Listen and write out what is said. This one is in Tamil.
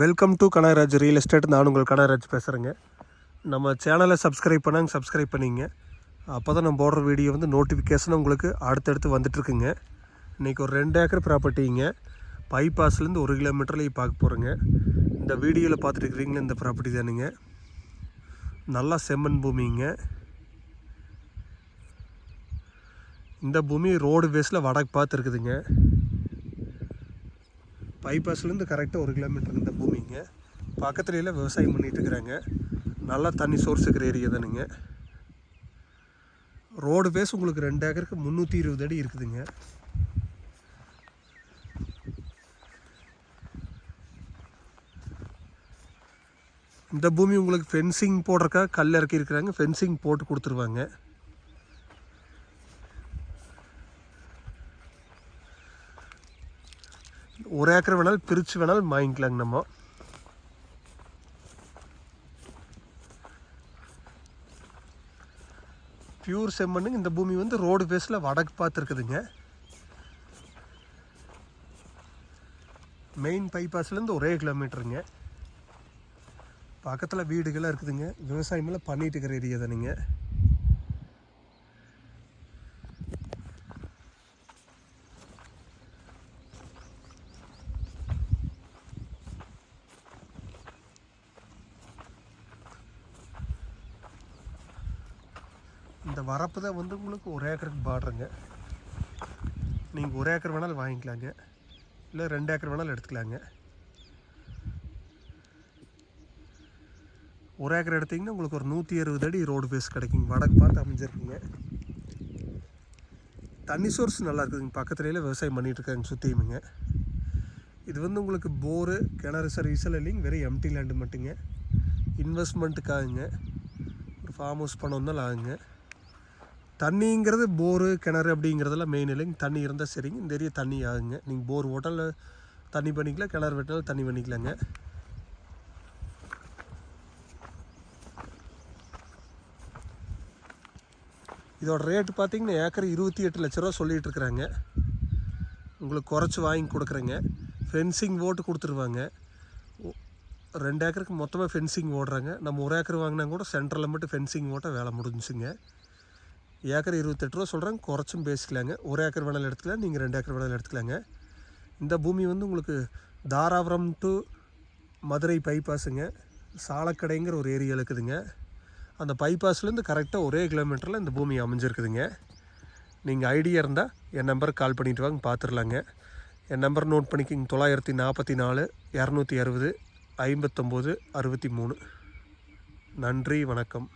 Welcome to Kanagaraj real estate நான் உங்கள் கனகராஜ் பேசுகிறேங்க நம்ம சேனலை சப்ஸ்கிரைப் பண்ணாங்க சப்ஸ்கிரைப் பண்ணிங்க. அப்போ தான் நம்ம போடுற வீடியோ வந்து நோட்டிஃபிகேஷன் உங்களுக்கு அடுத்தடுத்து வந்துட்டுருக்குங்க இன்றைக்கி ஒரு ரெண்டு ஏக்கர் ப்ராப்பர்ட்டிங்க பைபாஸ்லேருந்து ஒரு கிலோமீட்டர்லேயும் பார்க்க போகிறேங்க இந்த வீடியோவில் பார்த்துட்டு இருக்கிறீங்களே இந்த ப்ராப்பர்ட்டி தானுங்க. நல்லா செம்மண் பூமிங்க. இந்த பூமி ரோடு பேஸில் வடக்கு பார்த்துருக்குதுங்க. பைபாஸ்லேருந்து கரெக்டாக ஒரு கிலோமீட்டர் இந்த பூமிங்க பக்கத்துலேயே விவசாயம் பண்ணிகிட்டு இருக்கிறாங்க. நல்லா தண்ணி சோர்ஸ் இருக்கிற ஏரியா தானுங்க. ரோடு பேஸ் உங்களுக்கு ரெண்டு ஏக்கருக்கு முந்நூற்றி இருபது அடி இருக்குதுங்க. இந்த பூமி உங்களுக்கு ஃபென்சிங் போடுறக்கா கல் இறக்கி இருக்கிறாங்க ஃபென்சிங் போட்டு கொடுத்துருவாங்க. ஒரு ஏக்கர் வேணாலும் பிரித்து வேணாலும் வாங்கிக்கலாங்க நம்ம. பியூர் செம்மண்ணுங்க இந்த பூமி வந்து ரோடு பேஸில் வடக்கு பார்த்துருக்குதுங்க. மெயின் பைபாஸ்லேருந்து ஒரே கிலோமீட்டருங்க பக்கத்தில் வீடுகள்லாம் இருக்குதுங்க. விவசாயமெல்லாம் பண்ணிகிட்டு இருக்கிற ஏரியா தானுங்க. இந்த வரப்பு தான் வந்து உங்களுக்கு ஒரு ஏக்கருக்கு பாடுறங்க நீங்கள் ஒரு ஏக்கர் வேணாலும் வாங்கிக்கலாங்க. இல்லை ரெண்டு ஏக்கர் வேணாலும் எடுத்துக்கலாங்க. ஒரு ஏக்கர் எடுத்தீங்கன்னா உங்களுக்கு ஒரு நூற்றி அறுபது அடி ரோடு பேஸ் கிடைக்குங்க. வடக்கு பார்த்து அமைஞ்சிருக்குங்க. தண்ணி சோர்ஸ் நல்லா இருக்குதுங்க. பக்கத்துலேயே விவசாயம் பண்ணிகிட்ருக்காங்க சுற்றியுமுங்க இது வந்து உங்களுக்கு போரு கிணறு சர்வீஸ் எல்லாம் இல்லைங்க. வெறும் எம்டி லேண்டு மட்டுங்க. இன்வெஸ்ட்மெண்ட்டுக்காகுங்க ஒரு ஃபார்ம் ஹவுஸ் பண்ணணும் ஆகுங்க தண்ணிங்கிறது போரு கிணறு அப்படிங்கிறதெல்லாம் மெயின் இல்லைங்க. தண்ணி இருந்தால் சரிங்க. நிறைய தண்ணி ஆகுங்க. நீங்கள் போர் ஓட்டலில் தண்ணி பண்ணிக்கலாம் கிணறு வெட்டினாலும் தண்ணி பண்ணிக்கலாங்க. இதோட ரேட்டு பார்த்தீங்கன்னா ஏக்கர் இருபத்தி எட்டு லட்ச ரூபா சொல்லிகிட்டு இருக்கிறாங்க. உங்களுக்கு குறைச்சி வாங்கி கொடுக்குறேங்க. ஃபென்சிங் ஓட்டு கொடுத்துருவாங்க. ரெண்டு ஏக்கருக்கு மொத்தமாக ஃபென்சிங் ஓடுறாங்க. நம்ம ஒரு ஏக்கர் வாங்கினா கூட சென்டரில் மட்டும் ஃபென்சிங் ஓட்டை வேலை முடிஞ்சுங்க. ஏக்கர் இருபத்தெட்டு ரூபா சொல்கிறாங்க குறைச்சும் பேசிக்கலாங்க. ஒரு ஏக்கர் வேணாலும் எடுத்துக்கலாம். நீங்கள் ரெண்டு ஏக்கர் வேணாலும் எடுத்துக்கலாங்க. இந்த பூமி வந்து உங்களுக்கு தாராபுரம் டு மதுரை பைபாஸுங்க சாலக்கடைங்கிற ஒரு ஏரியா இருக்குதுங்க. அந்த பைபாஸ்லேருந்து கரெக்டாக ஒரே கிலோமீட்டரில் இந்த பூமி அமைஞ்சிருக்குதுங்க. நீங்கள் ஐடியா இருந்தால் என் நம்பருக்கு கால் பண்ணிட்டு வாங்க பார்த்துடலாங்க என் நம்பர் நோட் பண்ணிக்கிங்க. தொள்ளாயிரத்தி நாற்பத்தி நாலு இரநூத்தி அறுபது ஐம்பத்தொம்போது அறுபத்தி மூணு. நன்றி வணக்கம்.